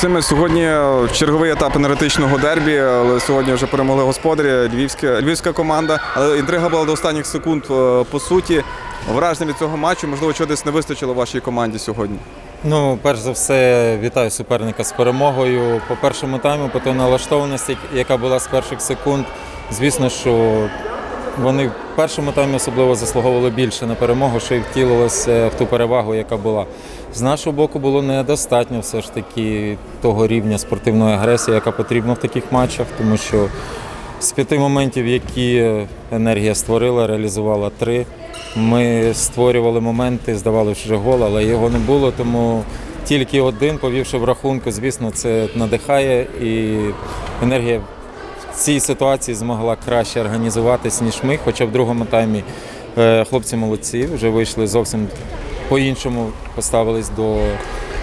Максиме, сьогодні е, черговий етап енергетичного дербі, але сьогодні вже перемогли господарі, львівська, львівська команда. Але інтрига була до останніх секунд е, по суті. Враження від цього матчу, можливо, чого десь не вистачило вашій команді сьогодні. Ну, перш за все, вітаю суперника з перемогою. По першому тайму, по той налаштованості, яка була з перших секунд. Звісно, що вони в першому таймі особливо заслуговували більше на перемогу, що і втілилося в ту перевагу, яка була. З нашого боку було недостатньо все ж таки того рівня спортивної агресії, яка потрібна в таких матчах, тому що з п'яти моментів, які енергія створила, реалізувала три. Ми створювали моменти, здавали вже гол, але його не було, тому тільки один, повівши в рахунку, звісно, це надихає і енергія цій ситуації змогла краще організуватись, ніж ми. Хоча в другому таймі е, хлопці молодці, вже вийшли зовсім по-іншому, поставились до,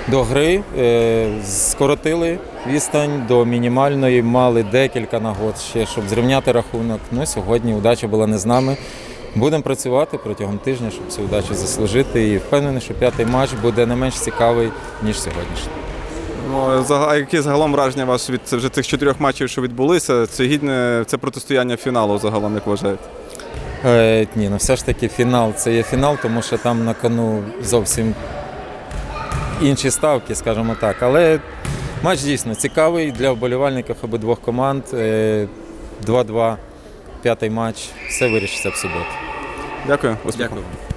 до гри, е, скоротили відстань до мінімальної, мали декілька нагод ще, щоб зрівняти рахунок. Ну, сьогодні удача була не з нами. Будемо працювати протягом тижня, щоб цю удачу заслужити. І впевнений, що п'ятий матч буде не менш цікавий, ніж сьогоднішній. Ну, а які загалом враження у вас від вже цих чотирьох матчів, що відбулися? Це гідне це протистояння фіналу загалом, як вважаєте? Е, ні, ну все ж таки фінал це є фінал, тому що там на кону зовсім інші ставки, скажімо так. Але матч дійсно цікавий для вболівальників обидвох команд. Е, 2-2, п'ятий матч. Все вирішиться в суботу. Дякую, успіху. Дякую.